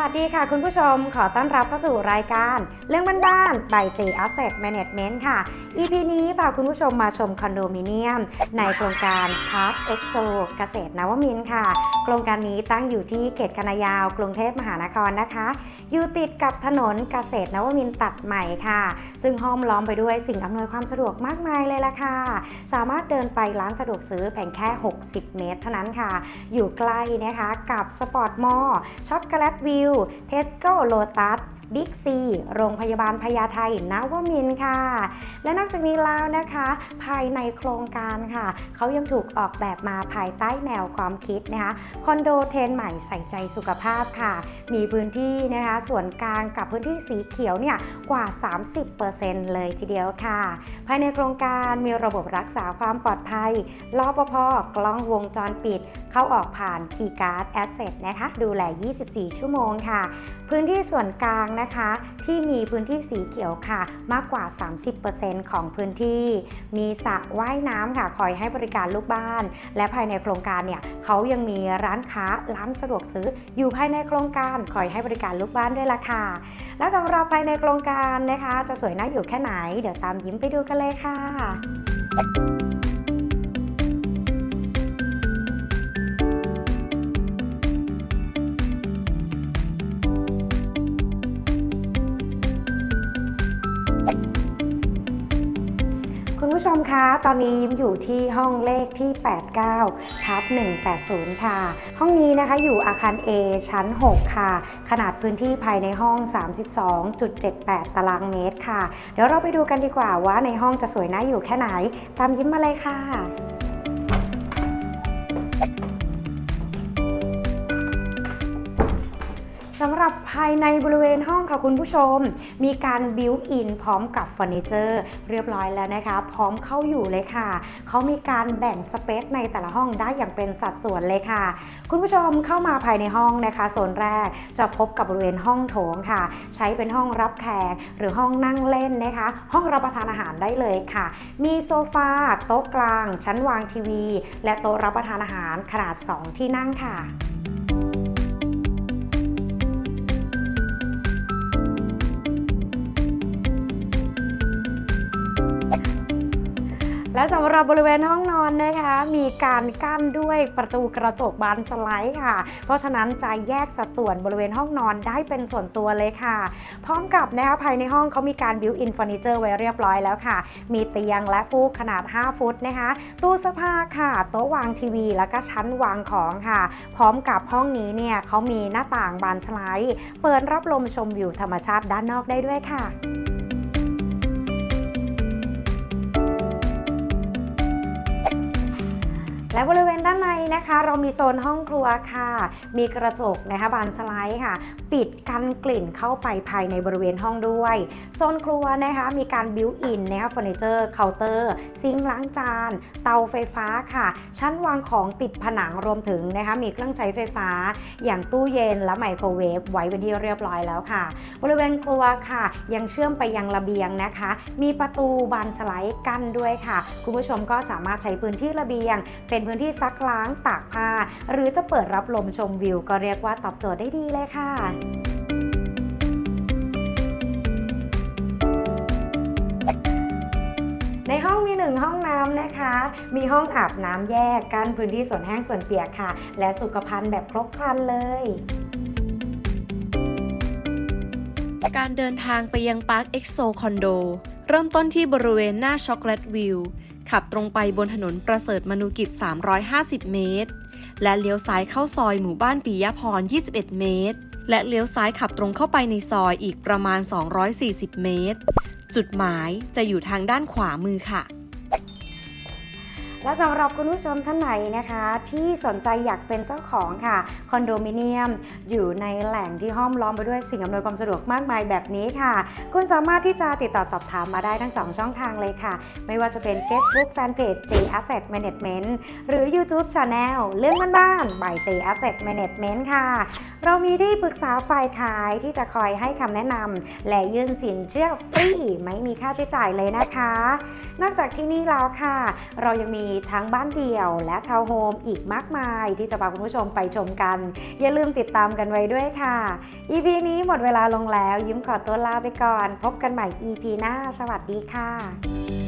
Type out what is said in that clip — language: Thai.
วัสดีค่ะคุณผู้ชมขอต้อนรับเข้าสู่รายการ เรื่องบ้านๆ by J Asset Management ค่ะ EP นี้พาคุณผู้ชมมาชมคอนโดมิเนียม ในโครงการ Park Exo เกษตรนวมินค่ะ โครงการนี้ตั้งอยู่ที่เขตคณะยาว กรุงเทพมหานครนะคะ อยู่ติดกับถนนเกษตรนวมินตัดใหม่ค่ะ ซึ่งห้อมล้อมไปด้วยสิ่งอำนวยความสะดวกมากมายเลยล่ะค่ะ สามารถเดินไปร้านสะดวกซื้อเพียงแค่ 60 เมตร เท่านั้นค่ะ อยู่ใกล้นะคะกับสปอร์ตมอลช็อกโกแลตวิวเทสโก้โลตัส บิ๊กซีโรงพยาบาลพญาไทนวมินค่ะ และนอกจากนี้แล้วนะคะ ภายในโครงการค่ะ เขายังถูกออกแบบมาภายใต้แนวความคิดนะคะคอนโดเทรนใหม่ใส่ใจสุขภาพค่ะ มีพื้นที่นะคะส่วนกลางกับพื้นที่สีเขียวเนี่ยกว่า 30%เลยทีเดียวค่ะ ภายในโครงการมีระบบรักษาความปลอดภัยรอปภกล้องวงจรปิด เข้าออกผ่านคีย์การ์ดแอสเซทนะคะ ดูแล 24 ชั่วโมงค่ะพื้นที่ส่วนกลางนะคะ ที่มีพื้นที่สีเขียวค่ะ มากกว่า 30%ของพื้นที่ มีสระว่ายน้ำค่ะ คอยให้บริการลูกบ้าน และภายในโครงการเนี่ยเขายังมีร้านค้าร้านสะดวกซื้อ อยู่ภายในโครงการคอยให้บริการลูกบ้านด้วยล่ะค่ะ และสำหรับภายในโครงการนะคะ จะสวยน่าอยู่แค่ไหน เดี๋ยวตามยิ้มไปดูกันเลยค่ะ มคะตอนนี้ยิ้มอยู่ที่ห้องเลขที่ 89 ทับ 180 ค่ะ ห้องนี้นะคะอยู่อาคาร A ชั้น 6 ค่ะ ขนาดพื้นที่ภายในห้อง 32.78 ตารางเมตรค่ะ เดี๋ยวเราไปดูกันดีกว่าว่าในห้องจะสวยน่าอยู่แค่ไหน ตามยิ้มมาเลยค่ะ หรับภายในบริเวณห้องค่ะคุณผู้ชม มีการบิวอินพร้อมกับเฟอร์นิเจอร์เรียบร้อยแล้วนะคะ พร้อมเข้าอยู่เลยค่ะ เขามีการแบ่งสเปซในแต่ละห้องได้อย่างเป็นสัดส่วนเลยค่ะ คุณผู้ชมเข้ามาภายในห้องนะคะโซนแรกจะพบกับบริเวณห้องโถงค่ะ ใช้เป็นห้องรับแขกหรือห้องนั่งเล่นนะคะ ห้องรับประทานอาหารได้เลยค่ะ มีโซฟาโต๊ะกลาง ชั้นวางทีวี และโต๊ะรับประทานอาหารขนาด 2 ที่นั่งค่ะ และสำหรับบริเวณห้องนอนนะคะ มีการกั้นด้วยประตูกระจกบานสไลด์ค่ะ เพราะฉะนั้นจะแยกสัดส่วนบริเวณห้องนอนได้เป็นส่วนตัวเลยค่ะ พร้อมกับนะคะภายในห้องเขามีการบิวอินเฟอร์นิเจอร์ไว้เรียบร้อยแล้วค่ะ มีเตียงและฟูกขนาด 5 ฟุตนะคะ ตู้เสื้อผ้าค่ะ โต๊ะวางทีวี แล้วก็ชั้นวางของค่ะ พร้อมกับห้องนี้เนี่ยเขามีหน้าต่างบานสไลด์ เปิดรับลมชมวิวธรรมชาติด้านนอกได้ด้วยค่ะ และบริเวณด้านในนะคะ เรามีโซนห้องครัวค่ะ มีกระจกนะคะบานสไลด์ค่ะ ปิดกันกลิ่นเข้าไปภายในบริเวณห้องด้วย โซนครัวนะคะมีการบิวอินนะคะเฟอร์นิเจอร์เคาน์เตอร์ซิงค์ล้างจาน เตาไฟฟ้าค่ะ ชั้นวางของติดผนังรวมถึงนะคะมีเครื่องใช้ไฟฟ้า อย่างตู้เย็นและไมโครเวฟไว้เป็นที่เรียบร้อยแล้วค่ะ บริเวณครัวค่ะ ยังเชื่อมไปยังระเบียงนะคะ มีประตูบานสไลด์กั้นด้วยค่ะ คุณผู้ชมก็สามารถใช้พื้นที่ระเบียงเป็นพื้นที่ซักล้างตากผ้า หรือจะเปิดรับลมชมวิว ก็เรียกว่าตอบโจทย์ได้ดีเลยค่ะในห้องมีหนึ่งห้องน้ำนะคะ มีห้องอาบน้ำแยกกั้นพื้นที่ส่วนแห้งส่วนเปียกค่ะ และสุขภัณฑ์แบบครบครันเลยการเดินทางไปยัง Park Exo คอนโด เริ่มต้นที่บริเวณหน้าช็อกโกแลตวิว ขับตรงไปบนถนนประเสริฐมนุกิจ 350 เมตร และเลี้ยวซ้ายเข้าซอยหมู่บ้านปิยพร 21 เมตร และเลี้ยวซ้ายขับตรงเข้าไปในซอยอีกประมาณ 240 เมตร จุดหมายจะอยู่ทางด้านขวามือค่ะ และสำหรับคุณผู้ชมท่านไหนนะคะ ที่สนใจอยากเป็นเจ้าของค่ะคอนโดมิเนียม อยู่ในแหล่งที่ห้อมล้อมไปด้วยสิ่งอำนวยความสะดวกมากมายแบบนี้ค่ะ คุณสามารถที่จะติดต่อสอบถามมาได้ทั้ง 2 ช่องทางเลยค่ะ ไม่ว่าจะเป็น Facebook Fanpage J Asset Management หรือ YouTube Channel เรื่องบ้านๆ by J Asset Management ค่ะ เรามีที่ปรึกษาฝ่ายขายที่จะคอยให้คำแนะนำและยื่นสินเชื่อฟรีไม่มีค่าใช้จ่ายเลยนะคะ นอกจากที่นี่แล้วค่ะ เรายังมีทั้งบ้านเดี่ยวและทาวน์โฮมอีกมากมายที่จะพาคุณผู้ชมไปชมกัน อย่าลืมติดตามกันไว้ด้วยค่ะ EP นี้หมดเวลาลงแล้ว ยิ้มขอตัวลาไปก่อน พบกันใหม่ EP หน้า สวัสดีค่ะ